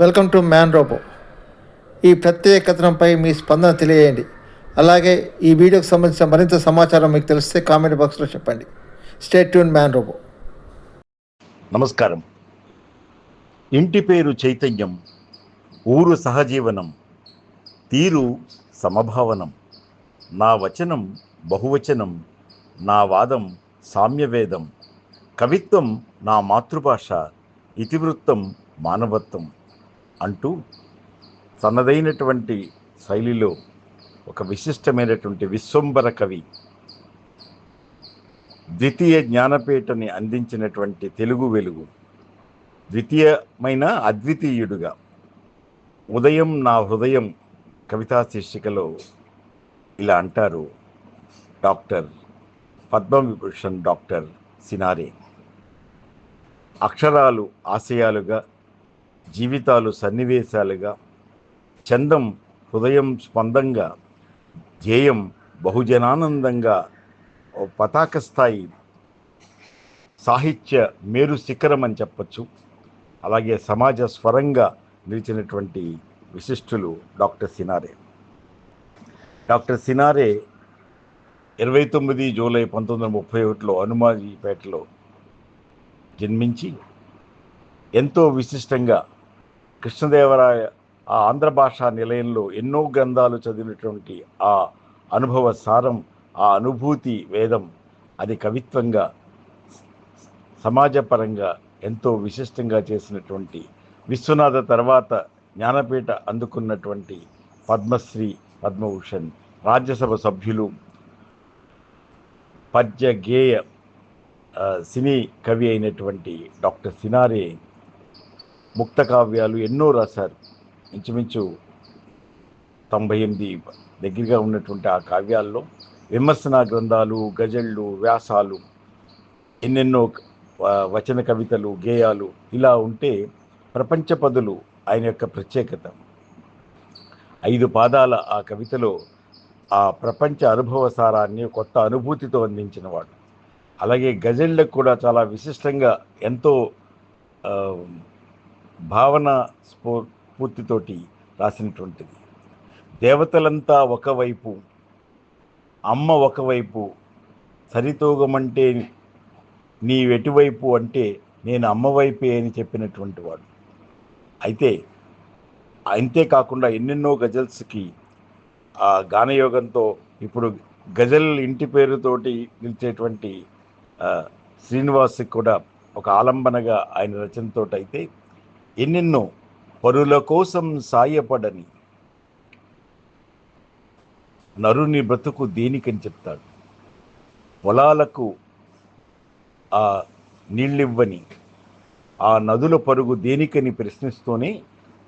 Welcome to man robo. ఈ ప్రత్యేక కథనంపై మీ స్పందన తెలియజేయండి. అలాగే ఈ వీడియోకి సంబంధించిన మరింత సమాచారం మీకు తెలిస్తే కామెంట్ బాక్స్లో చెప్పండి. Stay tuned Man Robo. నమస్కారం. ఇంటి పేరు చైతన్యం ఊరు సహజీవనం తీరు సమభావనం. నా వచనం బహువచనం నా వాదం సామ్యవేదం. కవిత్వం నా మాతృభాష ఇతివృత్తం మానవత్వం. అంటూ తనదైనటువంటి శైలిలో ఒక విశిష్టమైనటువంటి విశ్వంబర కవి ద్వితీయ జ్ఞానపీఠని అందించినటువంటి తెలుగు వెలుగు ద్వితీయమైన అద్వితీయుడుగా ఉదయం నా హృదయం కవితా శీర్షికలో ఇలా అంటారు డాక్టర్ పద్మవిభూషణ్ డాక్టర్ సినారే. అక్షరాలు ఆశయాలుగా జీవితాలు సన్నివేశాలుగా చందం హృదయం స్పందంగా ధ్యేయం బహుజనానందంగా ఓ పతాక స్థాయి సాహిత్య మేరు శిఖరం అని చెప్పచ్చు. అలాగే సమాజ స్వరంగా నిలిచినటువంటి విశిష్టులు డాక్టర్ సినారే. డాక్టర్ సినారే ఇరవై తొమ్మిది జూలై పంతొమ్మిది వందల ముప్పై ఒకటిలో హనుమాజీపేటలో జన్మించి ఎంతో విశిష్టంగా కృష్ణదేవరాయ ఆ ఆంధ్ర భాషా నిలయంలో ఎన్నో గ్రంథాలు చదివినటువంటి ఆ అనుభవ సారం ఆ అనుభూతి వేదం అది కవిత్వంగా సమాజపరంగా ఎంతో విశిష్టంగా చేసినటువంటి విశ్వనాథ తర్వాత జ్ఞానపీఠ అందుకున్నటువంటి పద్మశ్రీ పద్మభూషణ్ రాజ్యసభ సభ్యులు. పద్య గేయ సినీ కవి అయినటువంటి డాక్టర్ సినారే ముక్త కావ్యాలు ఎన్నో రాశారు. ఇంచుమించు తొంభై ఎనిమిది దగ్గరగా ఉన్నటువంటి ఆ కావ్యాల్లో విమర్శనా గ్రంథాలు గజళ్ళు వ్యాసాలు ఎన్నెన్నో వచన కవితలు గేయాలు ఇలా ఉంటే ప్రపంచ పదులు ఆయన యొక్క ప్రత్యేకత. ఐదు పాదాల ఆ కవితలో ఆ ప్రపంచ అనుభవ సారాన్ని కొత్త అనుభూతితో అందించినవాడు అలాగే గజళ్ళకు కూడా చాలా విశిష్టంగా ఎంతో భావన స్ఫూ స్ఫూర్తితోటి రాసినటువంటిది. దేవతలంతా ఒకవైపు అమ్మ ఒకవైపు సరితూగమంటే నీవెటువైపు ఎటువైపు అంటే నేను అమ్మవైపే అని చెప్పినటువంటి వాడు. అయితే అంతేకాకుండా ఎన్నెన్నో గజల్స్కి ఆ గానయోగంతో ఇప్పుడు గజల్ ఇంటి పేరుతోటి నిలిచేటువంటి శ్రీనివాస్కి కూడా ఒక ఆలంబనగా ఆయన రచనతో అయితే ఎన్నెన్నో పరుల కోసం సాయపడని నరుని బ్రతుకు దేనికని చెప్తాడు? పొలాలకు ఆ నీళ్ళివ్వని ఆ నదుల పరుగు దేనికని ప్రశ్నిస్తూనే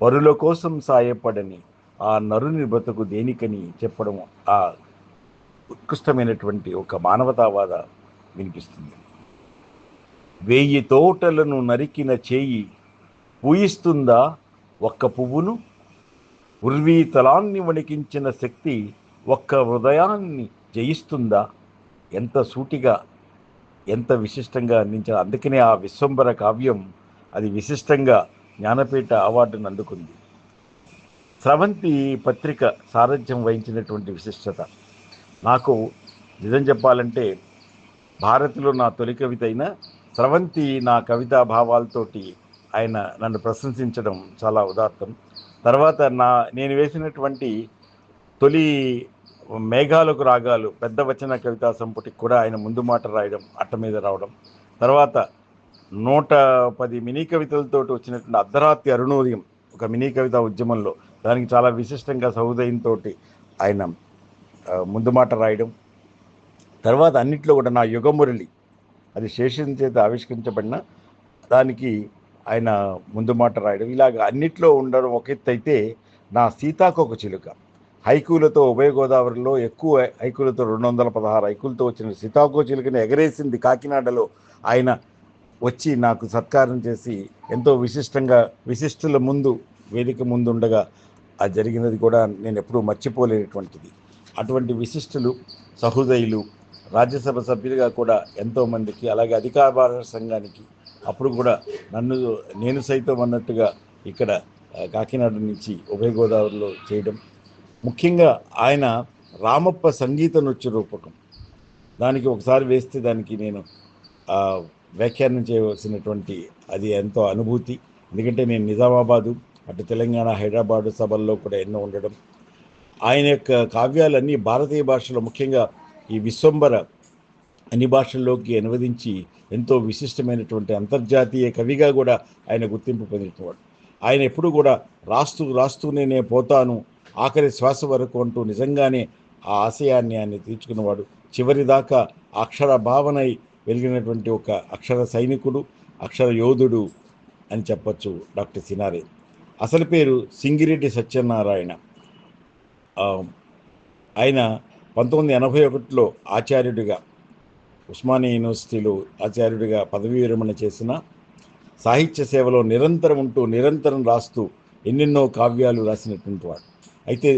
పరుల కోసం సాయపడని ఆ నరుని బ్రతుకు దేనికని చెప్పడం ఆ ఉత్కృష్టమైనటువంటి ఒక మానవతావాద వినిపిస్తుంది. వెయ్యి తోటలను నరికిన చేయి పూయిస్తుందా ఒక్క పువ్వును? ఉర్వీతలాన్ని వణికించిన శక్తి ఒక్క హృదయాన్ని జయిస్తుందా? ఎంత సూటిగా ఎంత విశిష్టంగా అందించారు. అందుకనే ఆ విశ్వంబర కావ్యం అది విశిష్టంగా జ్ఞానపీఠ అవార్డును అందుకుంది. స్రవంతి పత్రిక సారథ్యం వహించినటువంటి విశిష్టత. నాకు నిజం చెప్పాలంటే భారత్లో నా తొలి కవిత అయిన స్రవంతి నా కవితా భావాలతోటి ఆయన నన్ను ప్రశంసించడం చాలా ఉదాత్తం. తర్వాత నా నేను వేసినటువంటి తొలి మేఘాలకు రాగాలు పెద్ద వచన కవితా సంపుటికి కూడా ఆయన ముందు మాట రాయడం అట్ట మీద రావడం. తర్వాత నూట పది మినీ కవితలతో వచ్చినటువంటి అర్ధరాత్రి అరుణోదయం ఒక మినీ కవితా ఉద్యమంలో దానికి చాలా విశిష్టంగా సహృదయంతో ఆయన ముందు మాట రాయడం. తర్వాత అన్నిట్లో కూడా నా యుగమురళి అది శేషం చేత ఆవిష్కరించబడిన దానికి ఆయన ముందు మాట రాయడం. ఇలాగ అన్నిట్లో ఉండడం ఒక ఎత్తు అయితే నా సీతాకొక చిలుక. హైకూలతో ఉభయ గోదావరిలో ఎక్కువ హైకూలతో రెండు వందల పదహారు హైకూలతో వచ్చిన సీతాకో చిలుకని ఎగరేసింది కాకినాడలో. ఆయన వచ్చి నాకు సత్కారం చేసి ఎంతో విశిష్టంగా విశిష్టుల ముందు వేదిక ముందు ఉండగా అది జరిగినది కూడా నేను ఎప్పుడూ మర్చిపోలేనటువంటిది. అటువంటి విశిష్టులు సహృదయులు రాజ్యసభ సభ్యులుగా కూడా ఎంతోమందికి అలాగే అధికార భారత సంఘానికి అప్పుడు కూడా నన్ను నేను సైతం అన్నట్టుగా ఇక్కడ కాకినాడ నుంచి ఉభయ గోదావరిలో చేయడం. ముఖ్యంగా ఆయన రామప్ప సంగీత నృత్య రూపకం. దానికి ఒకసారి వేస్తే దానికి నేను వ్యాఖ్యానం చేయవలసినటువంటి అది ఎంతో అనుభూతి. ఎందుకంటే నేను నిజామాబాదు అటు తెలంగాణ హైదరాబాదు సభల్లో కూడా ఎన్నో ఉండడం. ఆయన యొక్క కావ్యాలన్నీ భారతీయ భాషలో ముఖ్యంగా ఈ విశ్వంబర అన్ని భాషల్లోకి అనువదించి ఎంతో విశిష్టమైనటువంటి అంతర్జాతీయ కవిగా కూడా ఆయన గుర్తింపు పొందినవాడు. ఆయన ఎప్పుడు కూడా రాస్తూ రాస్తూనే నేను పోతాను ఆఖరి శ్వాస వరకు అంటూ నిజంగానే ఆ ఆశయాన్ని ఆయన తీర్చుకున్నవాడు. చివరి దాకా అక్షర భావనై వెలిగినటువంటి ఒక అక్షర సైనికుడు అక్షర యోధుడు అని చెప్పొచ్చు డాక్టర్ సినారే. అసలు పేరు సింగిరెడ్డి సత్యనారాయణ. ఆయన పంతొమ్మిది ఎనభై ఒకటిలో ఆచార్యుడిగా ఉస్మానియా యూనివర్సిటీలో ఆచార్యుడిగా పదవీ విరమణ చేసిన సాహిత్య సేవలో నిరంతరం ఉంటూ నిరంతరం రాస్తూ ఎన్నెన్నో కావ్యాలు రాసినటువంటి వాడు. అయితే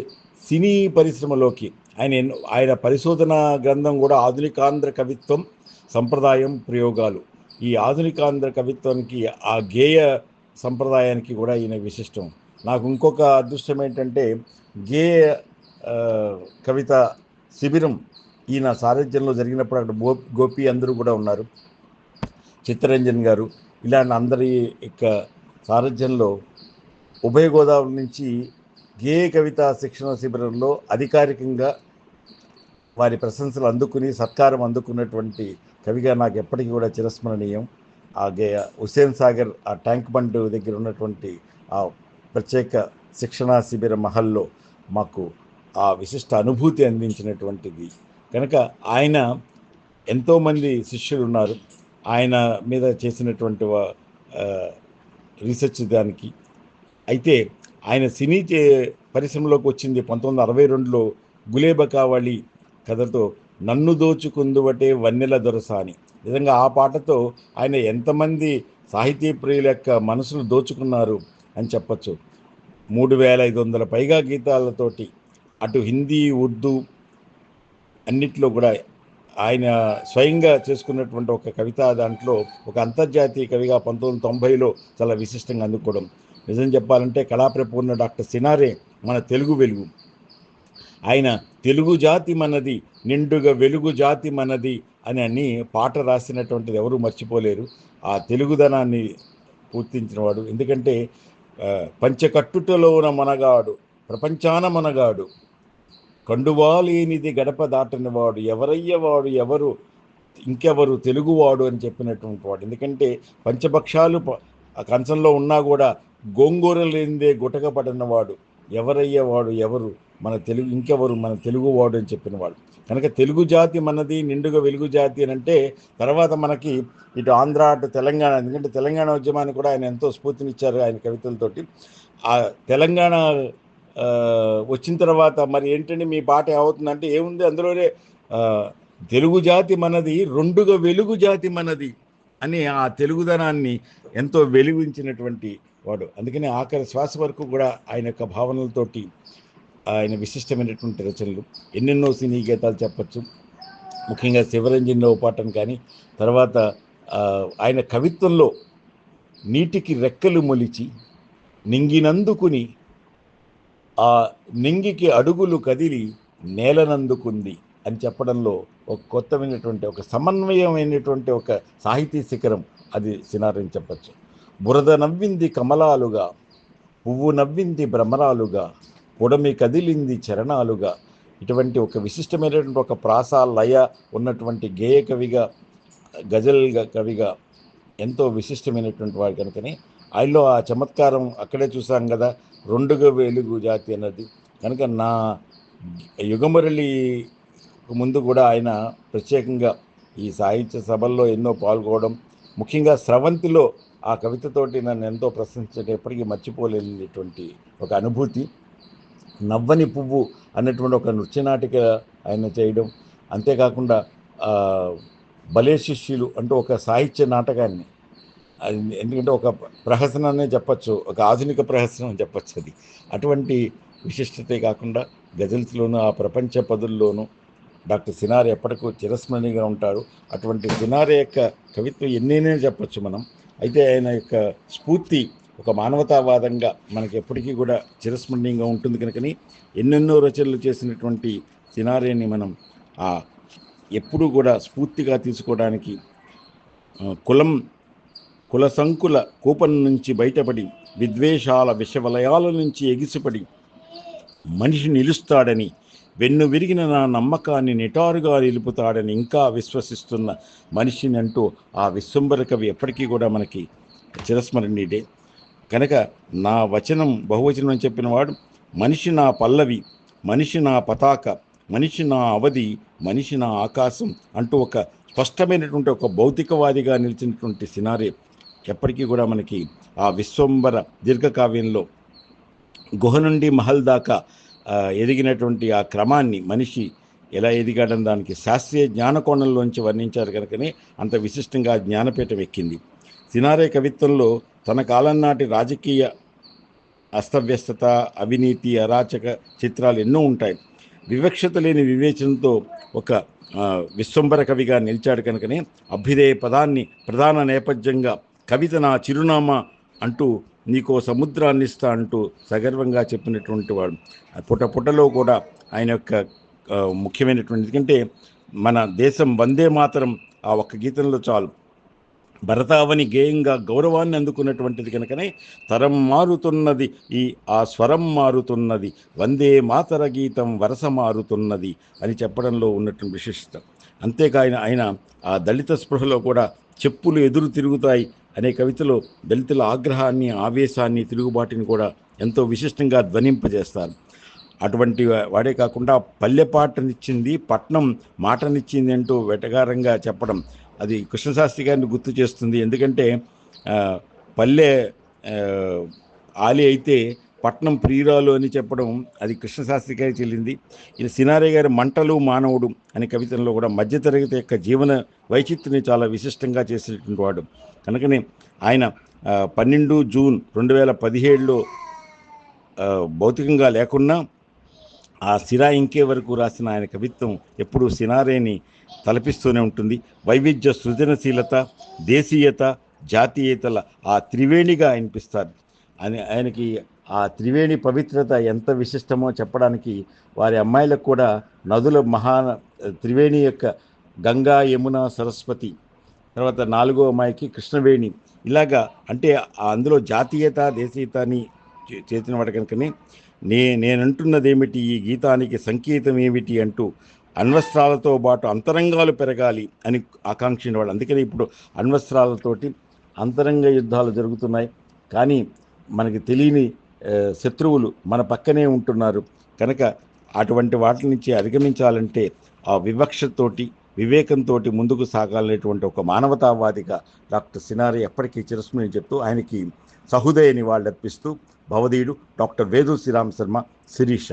సినీ పరిశ్రమలోకి ఆయన ఎన్నో ఆయన పరిశోధన గ్రంథం కూడా ఆధునికాంధ్ర కవిత్వం సంప్రదాయం ప్రయోగాలు. ఈ ఆధునికాంధ్ర కవిత్వానికి ఆ గేయ సంప్రదాయానికి కూడా ఈయన విశిష్టం. నాకు ఇంకొక అదృష్టం ఏంటంటే గేయ కవిత శిబిరం ఈయన సారథ్యంలో జరిగినప్పుడు అక్కడ గో గోపి అందరూ కూడా ఉన్నారు. చిత్తరంజన్ గారు ఇలాంటి అందరి యొక్క సారథ్యంలో ఉభయ గోదావరి నుంచి గేయ కవిత శిక్షణ శిబిరంలో అధికారికంగా వారి ప్రశంసలు అందుకుని సత్కారం అందుకున్నటువంటి కవిగా నాకు ఎప్పటికీ కూడా చిరస్మరణీయం. ఆ గే హుసేన్ సాగర్ ఆ ట్యాంక్ బండ్ దగ్గర ఉన్నటువంటి ఆ ప్రత్యేక శిక్షణా శిబిర మహల్లో మాకు ఆ విశిష్ట అనుభూతి అందించినటువంటిది. కనుక ఆయన ఎంతోమంది శిష్యులు ఉన్నారు ఆయన మీద చేసినటువంటి రీసెర్చ్ దానికి. అయితే ఆయన సినీ చే పరిశ్రమలోకి వచ్చింది పంతొమ్మిది వందల అరవై రెండులో గులేబకావళి కథతో నన్ను దోచుకుందువటే వన్నెల దొరసాని నిజంగా ఆ పాటతో ఆయన ఎంతమంది సాహితీ ప్రియుల యొక్క మనసులు దోచుకున్నారు అని చెప్పచ్చు. మూడు వేల ఐదు వందల పైగా గీతాలతోటి అటు హిందీ ఉర్దూ అన్నిట్లో కూడా ఆయన స్వయంగా చేసుకున్నటువంటి ఒక కవిత దాంట్లో ఒక అంతర్జాతీయ కవిగా పంతొమ్మిది తొంభైలో చాలా విశిష్టంగా అందుకోవడం. నిజం చెప్పాలంటే కళాప్రపూర్ణ డాక్టర్ సినారే మన తెలుగు వెలుగు. ఆయన తెలుగు జాతి మనది నిండుగా వెలుగు జాతి మనది అని అని పాట రాసినటువంటిది ఎవరూ మర్చిపోలేరు. ఆ తెలుగుదనాన్ని పూర్తించినవాడు ఎందుకంటే పంచకట్టుటలో పంచకట్టుటలోన మనగాడు ప్రపంచాన మనగాడు కండువా లేనిది గడప దాటని వాడు ఎవరయ్య వాడు ఎవరు ఇంకెవరు తెలుగువాడు అని చెప్పినటువంటి వాడు. ఎందుకంటే పంచభక్షాలు కంచంలో ఉన్నా కూడా గోంగూర లేనిదే గుటక పడినవాడు ఎవరయ్య వాడు ఎవరు మన తెలుగు ఇంకెవరు మన తెలుగువాడు అని చెప్పినవాడు కనుక తెలుగు జాతి మనది నిండుగా వెలుగు జాతి అని అంటే తర్వాత మనకి ఇటు ఆంధ్ర అటు తెలంగాణ ఎందుకంటే తెలంగాణ ఉద్యమానికి కూడా ఆయన ఎంతో స్ఫూర్తినిచ్చారు ఆయన కవితలతోటి. ఆ తెలంగాణ వచ్చిన తర్వాత మరి ఏంటంటే మీ పాట ఏమవుతుందంటే ఏముంది? అందులోనే తెలుగు జాతి మనది రెండుగా వెలుగు జాతి మనది అని ఆ తెలుగుదనాన్ని ఎంతో వెలుగుంచినటువంటి వాడు. అందుకనే ఆఖరి శ్వాస వరకు కూడా ఆయన యొక్క భావనలతోటి ఆయన విశిష్టమైనటువంటి రచనలు. ఎన్నెన్నో సినీ గీతాలు చెప్పచ్చు. ముఖ్యంగా శివరంజన్లో పాటను కానీ తర్వాత ఆయన కవిత్వంలో నీటికి రెక్కలు మొలిచి నింగినందుకుని ఆ నింగికి అడుగులు కదిలి నేలనందుకుంది అని చెప్పడంలో ఒక కొత్తమైనటువంటి ఒక సమన్వయమైనటువంటి ఒక సాహితీ శిఖరం అది సినారని చెప్పచ్చు. బురద నవ్వింది కమలాలుగా పువ్వు నవ్వింది భ్రమరాలుగా పొడమి కదిలింది చరణాలుగా. ఇటువంటి ఒక విశిష్టమైనటువంటి ఒక ప్రాస లయ ఉన్నటువంటి గేయ కవిగా గజల్ కవిగా ఎంతో విశిష్టమైనటువంటి వాడు కనుకని. ఆయనలో ఆ చమత్కారం అక్కడే చూసాం కదా రెండుగా వెలుగు జాతి అన్నది. కనుక నా యుగమరళి ముందు కూడా ఆయన ప్రత్యేకంగా ఈ సాహిత్య సభల్లో ఎన్నో పాల్గొనడం ముఖ్యంగా స్రవంతిలో ఆ కవితతోటి నన్ను ఎంతో ప్రశంసించడం ఎప్పటికీ మర్చిపోలేనటువంటి ఒక అనుభూతి. నవ్వని పువ్వు అన్నటువంటి ఒక నృత్యనాటిక ఆయన చేయడం. అంతేకాకుండా బలే శిష్యులు అంటూ ఒక సాహిత్య నాటకాన్ని అది ఎందుకంటే ఒక ప్రహసననే చెప్పచ్చు ఒక ఆధునిక ప్రహసనం అని చెప్పచ్చు అది. అటువంటి విశిష్టతే కాకుండా గజల్స్లోను ఆ ప్రపంచ పదుల్లోనూ డాక్టర్ సినార్ ఎప్పటికూ చిరస్మరణీయంగా ఉంటారు అటువంటి సినారి యొక్క కవిత్వం ఎన్నైనా చెప్పచ్చు మనం. అయితే ఆయన యొక్క స్ఫూర్తి ఒక మానవతావాదంగా మనకి ఎప్పటికీ కూడా చిరస్మరణీయంగా ఉంటుంది కనుకని ఎన్నెన్నో రచనలు చేసినటువంటి సినారేని మనం ఆ ఎప్పుడూ కూడా స్ఫూర్తిగా తీసుకోవడానికి కులం కుల సంకుల కూపం నుంచి బయటపడి విద్వేషాల విషవలయాల నుంచి ఎగిసిపడి మనిషి నిలుస్తాడని వెన్ను విరిగిన నా నమ్మకాన్ని నిటారుగా నిలుపుతాడని ఇంకా విశ్వసిస్తున్న మనిషిని అంటూ ఆ విశ్వంబర కవి ఎప్పటికీ కూడా మనకి చిరస్మరణీయుడే. కనుక నా వచనం బహువచనం అని చెప్పిన వాడు మనిషి నా పల్లవి మనిషి నా పతాక మనిషి నా అవధి మనిషి నా ఆకాశం అంటూ ఒక స్పష్టమైనటువంటి ఒక భౌతికవాదిగా నిలిచినటువంటి సినారే ఎప్పటికీ కూడా మనకి ఆ విశ్వంబర దీర్ఘకావ్యంలో గుహ నుండి మహల్ దాకా ఎదిగినటువంటి ఆ క్రమాన్ని మనిషి ఎలా ఎదిగాడని దానికి శాస్త్రీయ జ్ఞానకోణంలోంచి వర్ణించారు కనుకనే అంత విశిష్టంగా జ్ఞానపీఠం ఎక్కింది. సినారే కవిత్వంలో తన కాలం నాటి రాజకీయ అస్తవ్యస్తత అవినీతి అరాచక చిత్రాలు ఎన్నో ఉంటాయి. వివక్షత లేని వివేచనతో ఒక విశ్వంబర కవిగా నిలిచాడు కనుకనే అభ్యుదయ పదాన్ని ప్రధాన నేపథ్యంగా కవిత నా చిరునామా అంటూ నీకో సముద్రాన్ని ఇస్తా అంటూ సగర్వంగా చెప్పినటువంటి వాడు. ఆ పుట పుటలో కూడా ఆయన యొక్క ముఖ్యమైనటువంటి ఎందుకంటే మన దేశం వందే మాతరం ఆ ఒక్క గీతంలో చాలు. భరతావని గేయంగా గౌరవాన్ని అందుకున్నటువంటిది కనుకనే తరం మారుతున్నది ఈ ఆ స్వరం మారుతున్నది వందే మాతర గీతం వరస మారుతున్నది అని చెప్పడంలో ఉన్నటువంటి విశిష్టత అంతేకాయన ఆయన ఆ దళిత స్పృహలో కూడా చెప్పులు ఎదురు తిరుగుతాయి అనే కవితలో దళితుల ఆగ్రహాన్ని ఆవేశాన్ని తిరుగుబాటుని కూడా ఎంతో విశిష్టంగా ధ్వనింపజేస్తారు. అటువంటి వాడే కాకుండా పల్లె పాటనిచ్చింది పట్నం మాటనిచ్చింది అంటూ వెటగారంగా చెప్పడం అది కృష్ణశాస్త్రి గారిని గుర్తు చేస్తుంది. ఎందుకంటే పల్లె ఆలి అయితే పట్నం ప్రియురాలు అని చెప్పడం అది కృష్ణశాస్త్రి గారికి చెల్లింది. ఇది సినారే గారి మంటలు మానవుడు అనే కవితలో కూడా మధ్యతరగతి యొక్క జీవన వైచిత్రిని చాలా విశిష్టంగా చేసినటువంటి వాడు. కనుకనే ఆయన పన్నెండు జూన్ రెండు వేల పదిహేడులో భౌతికంగా లేకున్నా ఆ సిరా ఇంకే వరకు రాసిన ఆయన కవిత్వం ఎప్పుడూ సినారేని తలపిస్తూనే ఉంటుంది. వైవిధ్య సృజనశీలత దేశీయత జాతీయతల ఆ త్రివేణిగా అనిపిస్తారు. అని ఆయనకి ఆ త్రివేణి పవిత్రత ఎంత విశిష్టమో చెప్పడానికి వారి అమ్మాయిలకు కూడా నదుల మహా త్రివేణి యొక్క గంగా యమున సరస్వతి తర్వాత నాలుగో అమ్మాయికి కృష్ణవేణి. ఇలాగా అంటే అందులో జాతీయత దేశీయత అని చేసిన వాడు కనుకనే నే నేనంటున్నదేమిటి ఈ గీతానికి సంకేతం ఏమిటి అంటూ అణ్వస్త్రాలతో పాటు అంతరంగాలు పెరగాలి అని ఆకాంక్షించిన వాళ్ళు. అందుకని ఇప్పుడు అణ్వస్త్రాలతోటి అంతరంగ యుద్ధాలు జరుగుతున్నాయి. కానీ మనకి తెలియని శత్రువులు మన పక్కనే ఉంటున్నారు. కనుక అటువంటి వాటి నుంచి అధిగమించాలంటే ఆ వివక్షతోటి వివేకంతో ముందుకు సాగాలనేటువంటి ఒక మానవతావాదిగా డాక్టర్ సినారి ఎప్పటికీ చిరస్మని చెప్తూ ఆయనకి సహృదయ నివాళులర్పిస్తూ భవదీయుడు డాక్టర్ వేదు శ్రీరామ్ శర్మ శిరీష.